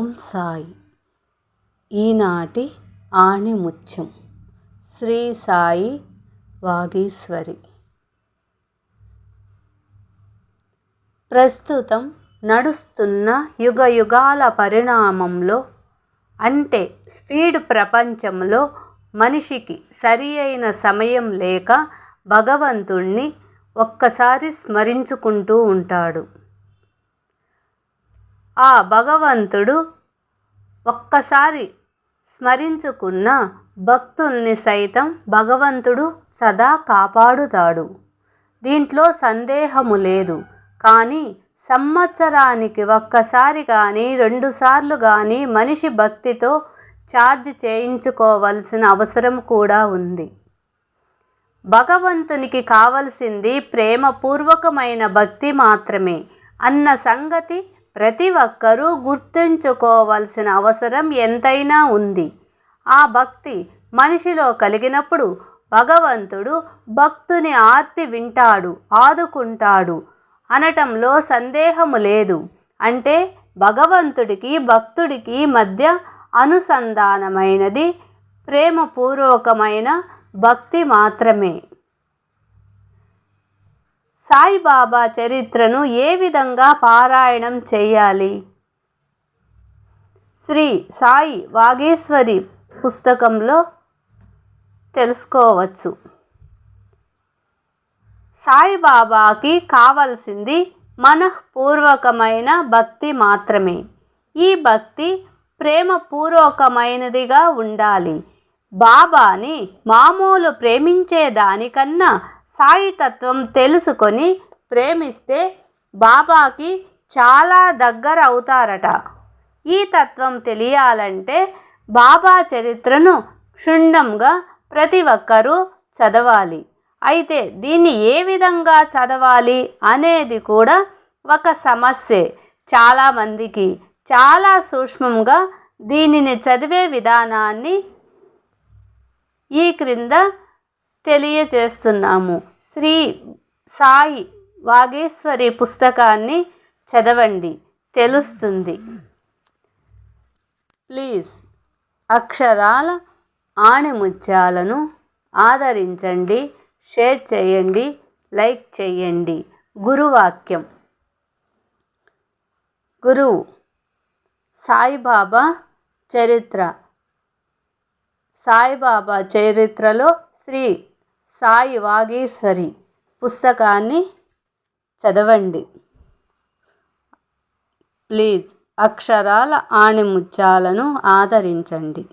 ఓం సాయి. ఈనాటి ఆణిముత్యం. శ్రీ సాయి వాగీశ్వరి. ప్రస్తుతం నడుస్తున్న యుగ యుగాల పరిణామంలో అంటే స్పీడ్ ప్రపంచంలో మనిషికి సరి అయిన సమయం లేక భగవంతుణ్ణి ఒక్కసారి స్మరించుకుంటూ ఉంటాడు. ఆ భగవంతుడు ఒక్కసారి స్మరించుకున్న భక్తుల్ని సైతం భగవంతుడు సదా కాపాడుతాడు. దీంట్లో సందేహము లేదు. కానీ సంవత్సరానికి ఒక్కసారి కానీ రెండుసార్లు కానీ మనిషి భక్తితో ఛార్జ్ చేయించుకోవలసిన అవసరం కూడా ఉంది. భగవంతునికి కావలసింది ప్రేమపూర్వకమైన భక్తి మాత్రమే. అన్న సంగతి ప్రతి ఒక్కరూ గుర్తుంచుకోవలసిన అవసరం ఎంతైనా ఉంది. ఆ భక్తి మనిషిలో కలిగినప్పుడు భగవంతుడు భక్తుని ఆర్తి వింటాడు ఆదుకుంటాడు అనటంలో సందేహము లేదు. అంటే భగవంతుడికి భక్తుడికి మధ్య అనుసంధానమైనది ప్రేమపూర్వకమైన భక్తి మాత్రమే. సాయిబాబా చరిత్రను ఏ విధంగా పారాయణం చేయాలి? శ్రీ సాయి వాగేశ్వరి పుస్తకంలో తెలుసుకోవచ్చు. సాయిబాబాకి కావలసింది మనఃపూర్వకమైన భక్తి మాత్రమే. ఈ భక్తి ప్రేమపూర్వకమైనదిగా ఉండాలి. బాబాని మామూలు సాయితత్వం తెలుసుకొని ప్రేమిస్తే బాబాకి చాలా దగ్గర అవుతారట ఈ తత్వం తెలియాలంటే బాబా చరిత్రను క్షుణ్ణంగా ప్రతి ఒక్కరూ చదవాలి. అయితే దీన్ని ఏ విధంగా చదవాలి అనేది కూడా ఒక సమస్యే చాలామందికి. చాలా సూక్ష్మంగా దీనిని చదివే విధానాన్ని ఈ క్రింద తెలియజేస్తున్నాము. శ్రీ సాయి వాగేశ్వరి పుస్తకాన్ని చదవండి. తెలుస్తుంది. ప్లీజ్ అక్షరాల ఆణిముత్యాలను ఆదరించండి షేర్ చేయండి లైక్ చేయండి. గురువాక్యం. గురువు సాయిబాబా చరిత్ర. సాయిబాబా చరిత్రలో శ్రీ సాయి వాగేశ్వరి పుస్తకాన్ని చదవండి. ప్లీజ్ అక్షరాల ఆణిముత్యాలను ఆదరించండి.